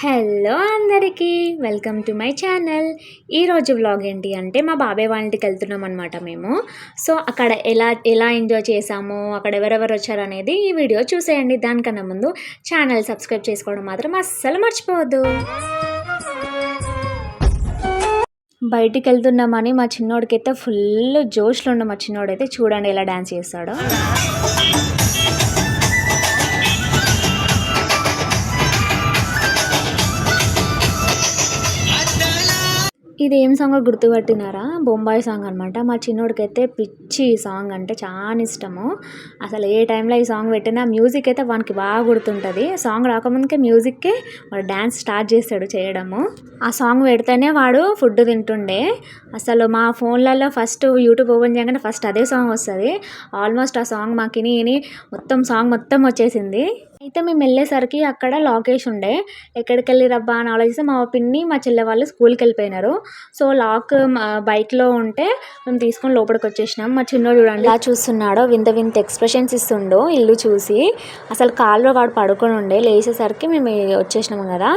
Hello అందరికీ welcome to my channel. ఈరోజు vlog ఏంటి అంటే మా బాబాయ్ వాళ్ళ ఇంటికి వెళ్తున్నాం అనమాట మేము. సో అక్కడ ఎలా ఎలా ఎంజాయ్ చేసాము అక్కడ ఎవరెవరు వచ్చారు అనేది ఈ వీడియో చూసేయండి. దానికన్నా ముందు ఛానల్ సబ్స్క్రైబ్ చేసుకోవడం మాత్రం అస్సలు మర్చిపోవద్దు. బయటికి వెళ్తున్నామని మా చిన్నోడికైతే అయితే ఫుల్ జోష్లో ఉన్న మా చిన్నోడైతే చూడండి ఎలా డ్యాన్స్ చేస్తాడో. ఇది ఏం సాంగ్ గుర్తుపట్టినారా? బొంబాయి సాంగ్ అనమాట మా చిన్నోడికైతే పిచ్చి ఈ సాంగ్ అంటే చాలా ఇష్టము. అసలు ఏ టైంలో ఈ సాంగ్ పెట్టినా మ్యూజిక్ అయితే వానికి బాగా గుర్తుంటుంది. సాంగ్ రాకముందుకే మ్యూజిక్కే వాడు డ్యాన్స్ స్టార్ట్ చేస్తాడు చేయడము. ఆ సాంగ్ పెడితేనే వాడు ఫుడ్ తింటుండే. అసలు మా ఫోన్లలో ఫస్ట్ యూట్యూబ్ ఓపెన్ చేయగానే ఫస్ట్ అదే సాంగ్ వస్తుంది. ఆల్మోస్ట్ ఆ సాంగ్ మాకు విని మొత్తం సాంగ్ మొత్తం వచ్చేసింది. అయితే మేము వెళ్ళేసరికి అక్కడ లాకేష్ ఉండే. ఎక్కడికి వెళ్ళి రబ్బా అని ఆలోచిస్తే మా పిన్ని మా చెల్లె వాళ్ళు స్కూల్కి వెళ్ళిపోయినారు. సో లాక్ బైక్లో ఉంటే మేము తీసుకొని లోపలికి వచ్చేసినాం. మా చిన్నోడు చూడండి. ఇలా చూస్తున్నాడో వింత వింత ఎక్స్ప్రెషన్స్ ఇస్తుండో ఇల్లు చూసి. అసలు కాల్లో వాడు పడుకొని ఉండే. లేచేసరికి మేము వచ్చేసినాము కదా.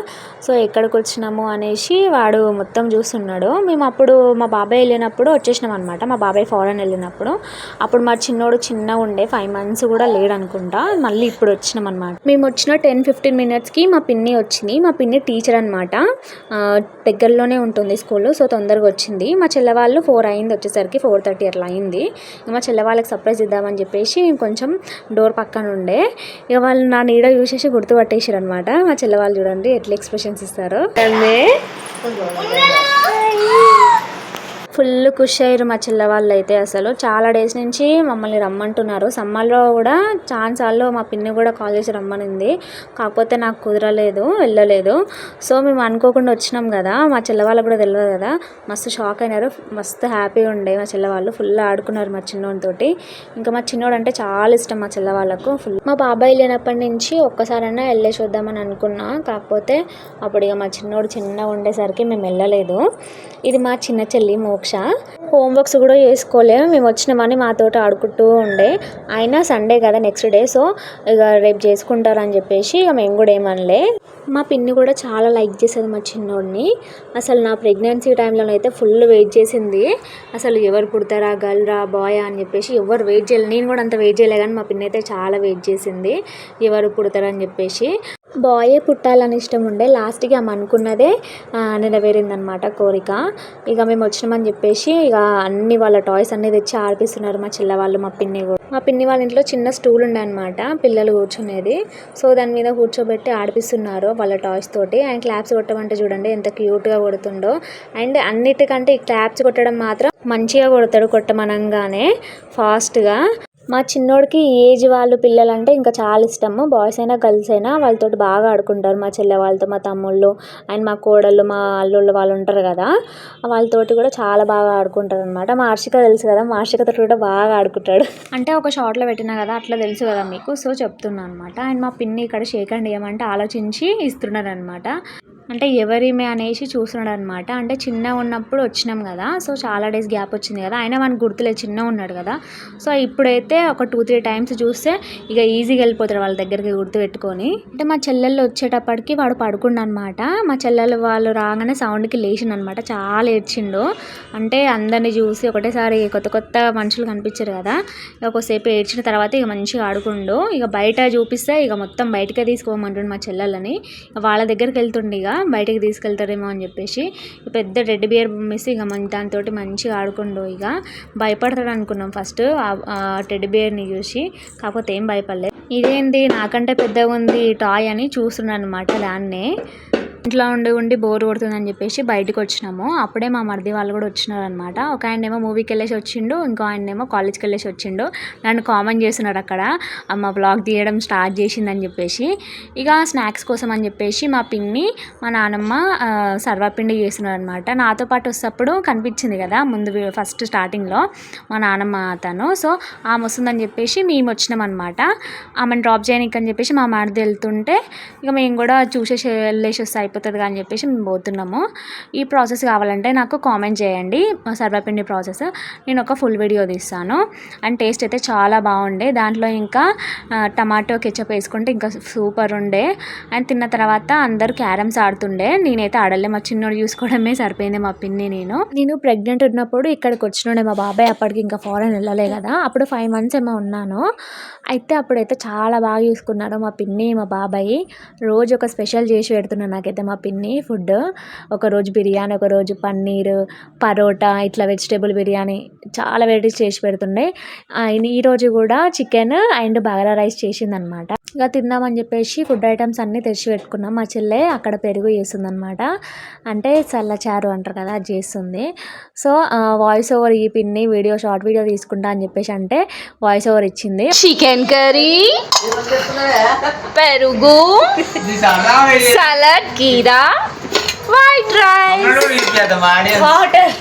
సో ఎక్కడికి వచ్చినాము అనేసి వాడు మొత్తం చూస్తున్నాడు. మేము అప్పుడు మా బాబాయ్ వెళ్ళినప్పుడు వచ్చేసినాం అనమాట మా బాబాయ్ ఫారెన్ వెళ్ళినప్పుడు. అప్పుడు మా చిన్నోడు చిన్నగా ఉండే. ఫైవ్ మంత్స్ కూడా లేడు అనుకుంటా మళ్ళీ ఇప్పుడు వచ్చినాం అనమాట మేము వచ్చిన టెన్ ఫిఫ్టీన్ మినిట్స్కి మా పిన్ని వచ్చింది. మా పిన్ని టీచర్ అనమాట దగ్గరలోనే ఉంటుంది స్కూల్ సో తొందరగా వచ్చింది. మా చెల్లె వాళ్ళు ఫోర్ అయింది వచ్చేసరికి ఫోర్ థర్టీ అట్లా అయింది. ఇక మా చెల్లె వాళ్ళకి సర్ప్రైజ్ ఇద్దామని చెప్పేసి కొంచెం డోర్ పక్కన ఉండే. ఇక వాళ్ళు నా నీడ చూసేసి గుర్తుపట్టేసారు అనమాట మా చెల్లె వాళ్ళు చూడండి ఎట్లా ఎక్స్ప్రెషన్స్ ఇస్తారో. ఫుల్ ఖుషి అయ్యారు మా చెల్ల వాళ్ళు అయితే అసలు. చాలా డేస్ నుంచి మమ్మల్ని రమ్మంటున్నారు. సమ్మర్లో కూడా చాలాసార్లు మా పిన్ని కూడా కాల్ చేసి రమ్మనింది. కాకపోతే నాకు కుదరలేదు వెళ్ళలేదు. సో మేము అనుకోకుండా వచ్చినాం కదా. మా చెల్ల వాళ్ళకు కూడా తెలియదు కదా. మస్తు షాక్ అయినారు. మస్తు హ్యాపీగా ఉండే మా చెల్లవాళ్ళు ఫుల్ ఆడుకున్నారు మా చిన్నోడితోటి ఇంకా మా చిన్నోడు అంటే చాలా ఇష్టం మా చెల్ల వాళ్ళకు. ఫుల్ మా బాబాయ్ లేనప్పటి నుంచి ఒక్కసారైనా వెళ్ళేసి వద్దామని అనుకున్నా. కాకపోతే అప్పుడు ఇక మా చిన్నోడు చిన్నగా ఉండేసరికి మేము వెళ్ళలేదు. ఇది మా చిన్న చెల్లి మో మోక్ష హోంవర్క్స్ కూడా చేసుకోలేము. మేము వచ్చినామని మాతో ఆడుకుంటూ ఉండే. అయినా సండే కదా నెక్స్ట్ డే సో ఇక రేపు చేసుకుంటారని చెప్పేసి ఇక మేము కూడా ఏమనలే. మా పిన్ని కూడా చాలా లైక్ చేసేది మా చిన్నోడిని. అసలు నా ప్రెగ్నెన్సీ టైంలోనైతే అయితే ఫుల్ వెయిట్ చేసింది. అసలు ఎవరు పుడతారా గర్ల్ రా బాయ్ అని చెప్పేసి ఎవరు వెయిట్ చేయలేదు నేను కూడా అంత వెయిట్ చేయలే కానీ మా పిన్ని అయితే చాలా వెయిట్ చేసింది. ఎవరు పుడతారని చెప్పేసి. బాయే పుట్టాలని ఇష్టం ఉండే లాస్ట్కి ఆమె అనుకున్నదే నెరవేరిందనమాట కోరిక. ఇక మేము వచ్చినామని చెప్పేసి ఇక అన్ని వాళ్ళ టాయ్స్ అన్నీ తెచ్చి ఆడిపిస్తున్నారు మా చెల్ల వాళ్ళు మా పిన్ని కూడా. మా పిన్ని వాళ్ళ ఇంట్లో చిన్న స్టూల్ ఉండే అనమాట పిల్లలు కూర్చునేది. సో దాని మీద కూర్చోబెట్టి ఆడిపిస్తున్నారు వాళ్ళ టాయ్స్ తోటి. అండ్ క్లాప్స్ కొట్టమంటే చూడండి ఎంత క్యూట్గా కొడుతుండో. అండ్ అన్నిటికంటే ఈ క్లాప్స్ కొట్టడం మాత్రం మంచిగా కొడతాడు కొట్టమనంగానే ఫాస్ట్గా. మా చిన్నోడికి ఏజ్ వాళ్ళు పిల్లలు అంటే ఇంకా చాలా ఇష్టము. బాయ్స్ అయినా గర్ల్స్ అయినా వాళ్ళతో బాగా ఆడుకుంటారు. మా చెల్లె వాళ్ళతో మా తమ్ముళ్ళు అండ్ మా కోడళ్ళు మా అల్లుళ్ళు వాళ్ళు ఉంటారు కదా వాళ్ళతోటి కూడా చాలా బాగా ఆడుకుంటారు అనమాట మా హర్షిక తెలుసు కదా మా హర్షికతో కూడా బాగా ఆడుకుంటాడు. అంటే ఒక షార్ట్లో పెట్టినా కదా అట్లా తెలుసు కదా మీకు. సో చెప్తున్నాను అనమాట అండ్ మా పిన్ని ఇక్కడ షేక్ అండ్ ఏమంటే ఆలోచించి ఇస్తున్నారు అనమాట అంటే ఎవరిమే అనేసి చూస్తున్నాడు అనమాట అంటే చిన్న ఉన్నప్పుడు వచ్చినాం కదా. సో చాలా డేస్ గ్యాప్ వచ్చింది కదా. అయినా మనకు గుర్తులే చిన్న ఉన్నాడు కదా. సో ఇప్పుడైతే ఒక టూ త్రీ టైమ్స్ చూస్తే ఇక ఈజీగా వెళ్ళిపోతాడు వాళ్ళ దగ్గరికి గుర్తు పెట్టుకొని అంటే మా చెల్లెళ్ళు వచ్చేటప్పటికి వాడు పడుకుండు అనమాట మా చెల్లెలు వాళ్ళు రాగానే సౌండ్కి లేచిండు అనమాట చాలా ఏడ్చిండు. అంటే అందరిని చూసి ఒకటేసారి కొత్త కొత్త మనుషులు కనిపించారు కదా. ఒకసేపు ఏడ్చిన తర్వాత ఇక మంచిగా ఆడుకుండు. ఇక బయట చూపిస్తే ఇక మొత్తం బయటకే తీసుకోమంటుండు మా చెల్లెలని వాళ్ళ దగ్గరికి వెళ్తుండే ఇక. బయటకు తీసుకెళ్తారేమో అని చెప్పేసి పెద్ద రెడ్ బియర్ మిస్ ఇక మన దాంతో మంచిగా ఆడుకుండు ఇక. భయపడతాడు అనుకున్నాం ఫస్ట్ టెడ్ బియర్ని చూసి. కాకపోతే ఏం భయపడలేదు. ఇదేంటి నాకంటే పెద్దగా ఉంది టాయ్ అని చూస్తున్నాను అనమాట దాన్నే. ఇంట్లో ఉండి ఉండి బోర్ కొడుతుందని చెప్పేసి బయటకు వచ్చినాము. అప్పుడే మా మరిది వాళ్ళు కూడా వచ్చినారు అనమాట ఒక ఆయన ఏమో మూవీకి వెళ్ళేసి వచ్చిండు ఇంకో ఆయన ఏమో కాలేజ్కి వెళ్ళేసి వచ్చిండు. నన్ను కామెంట్ చేస్తున్నాడు అక్కడ. అమ్మ బ్లాగ్ తీయడం స్టార్ట్ చేసిందని చెప్పేసి. ఇక స్నాక్స్ కోసం అని చెప్పేసి మా పిన్ని మా నానమ్మ సర్వపిండి చేస్తున్నారు అనమాట నాతో పాటు వస్తప్పుడు కనిపించింది కదా ముందు ఫస్ట్ స్టార్టింగ్లో మా నానమ్మ తను. సో ఆమె వస్తుందని చెప్పేసి మేము వచ్చినాం అనమాట ఆమెను డ్రాప్ చేయడానికి అని చెప్పేసి మా మరిది వెళ్తుంటే ఇక మేము కూడా చూసేసి వెళ్ళేసి వస్తాయి అయిపోతుంది అని చెప్పేసి మేము పోతున్నాము. ఈ ప్రాసెస్ కావాలంటే నాకు కామెంట్ చేయండి. సర్వపిండి ప్రాసెస్. నేను ఒక ఫుల్ వీడియో తీస్తాను. అండ్ టేస్ట్ అయితే చాలా బాగుండే. దాంట్లో ఇంకా టమాటో కెచప్ వేసుకుంటే ఇంకా సూపర్ ఉండే. అండ్ తిన్న తర్వాత అందరూ క్యారమ్స్ ఆడుతుండే. నేనైతే ఆడలే. మా చిన్నోడు చూసుకోవడమే సరిపోయింది మా పిన్ని నేను. నేను ప్రెగ్నెంట్ ఉన్నప్పుడు ఇక్కడికి వచ్చినుండే. మా బాబాయ్ అప్పటికి ఇంకా ఫారెన్ వెళ్ళలే కదా. అప్పుడు ఫైవ్ మంత్స్ ఏమో ఉన్నాను. అయితే అప్పుడైతే చాలా బాగా చూసుకున్నారు మా పిన్ని మా బాబాయ్. రోజు ఒక స్పెషల్ చేసి పెడుతున్నాను నాకైతే. మా పిన్ని ఫుడ్ ఒక రోజు బిర్యానీ ఒక రోజు పన్నీర్ పరోటా ఇట్లా వెజిటేబుల్ బిర్యానీ చాలా వెరైటీస్ చేసి పెడుతుండే. ఆ, ఈ రోజు కూడా చికెన్ అండ్ బగారా రైస్ చేసిందనమాట. ఇక తిందామని చెప్పేసి ఫుడ్ ఐటమ్స్ అన్నీ తెచ్చి పెట్టుకున్నాం. మా చెల్లె అక్కడ పెరుగు చేస్తుందనమాట. అంటే చల్లచారు అంటారు కదా అది చేస్తుంది. సో వాయిస్ ఓవర్ ఈ పిన్ని వీడియో షార్ట్ వీడియో తీసుకుంటా అని చెప్పేసి అంటే వాయిస్ ఓవర్ ఇచ్చింది. చికెన్ కర్రీ పెరుగు సలాడ్ కీరా వైట్ రైస్ వాటర్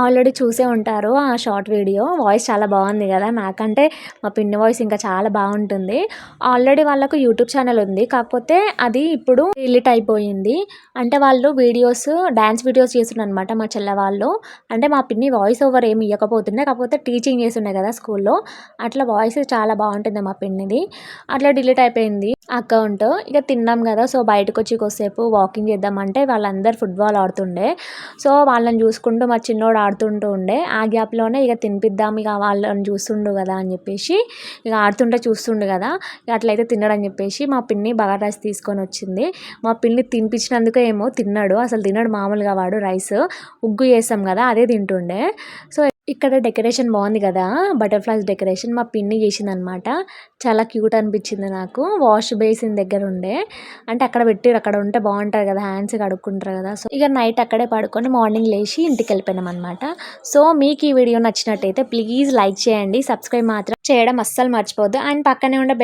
ఆల్రెడీ చూసే ఉంటారు ఆ షార్ట్ వీడియో వాయిస్ చాలా బాగుంది కదా. నాకంటే మా పిన్ని వాయిస్ ఇంకా చాలా బాగుంటుంది. ఆల్రెడీ వాళ్ళకు యూట్యూబ్ ఛానల్ ఉంది. కాకపోతే అది ఇప్పుడు డిలీట్ అయిపోయింది. అంటే వాళ్ళు వీడియోస్ డ్యాన్స్ వీడియోస్ చేస్తుండే అనమాట మా చెల్లె వాళ్ళు. అంటే మా పిన్ని వాయిస్ ఓవర్ ఏమి ఇవ్వకపోతుండే కాకపోతే టీచింగ్ చేస్తుండే కదా స్కూల్లో అట్లా వాయిస్ చాలా బాగుంటుంది మా పిన్నిది. అట్లా డిలీట్ అయిపోయింది. అకౌంట్. ఇక తిన్నాం కదా సో బయటకు వచ్చి కొద్దిసేపు వాకింగ్ చేద్దామంటే వాళ్ళందరూ ఫుట్బాల్ ఆడుతుండే. సో వాళ్ళని చూసుకుంటూ మా చిన్నోడు ఆడుతుంటూ ఉండే. ఆ గ్యాప్లోనే ఇక తినిపిద్దాం ఇక వాళ్ళని చూస్తుండు కదా అని చెప్పేసి ఇక ఆడుతుంటే చూస్తుండు కదా ఇక అట్లయితే తిన్నాడని చెప్పేసి మా పిన్ని బాగా రైస్ తీసుకొని వచ్చింది. మా పిన్ని తినిపించినందుకే ఏమో తిన్నాడు. అసలు తిన్నాడు మామూలుగా వాడు రైస్. ఉగ్గు చేసాం కదా అదే తింటుండే. సో ఇక్కడ డెకరేషన్ బాగుంది కదా బటర్ఫ్లైస్ డెకరేషన్ మా పిన్ని చేసిందనమాట. చాలా క్యూట్ అనిపించింది నాకు. వాష్ బేసిన్ దగ్గర ఉండే. అంటే అక్కడ పెట్టారు అక్కడ ఉంటే బాగుంటుంది కదా హ్యాండ్స్ కడుక్కుంటారు కదా. సో ఇక నైట్ అక్కడే పడుకొని మార్నింగ్ లేచి ఇంటికి వెళ్ళిపోయినాం అనమాట సో మీకు ఈ వీడియో నచ్చినట్టయితే ప్లీజ్ లైక్ చేయండి సబ్స్క్రైబ్ మాత్రం చేయడం అస్సలు మర్చిపోద్దు అండ్ పక్కనే ఉండే బెల్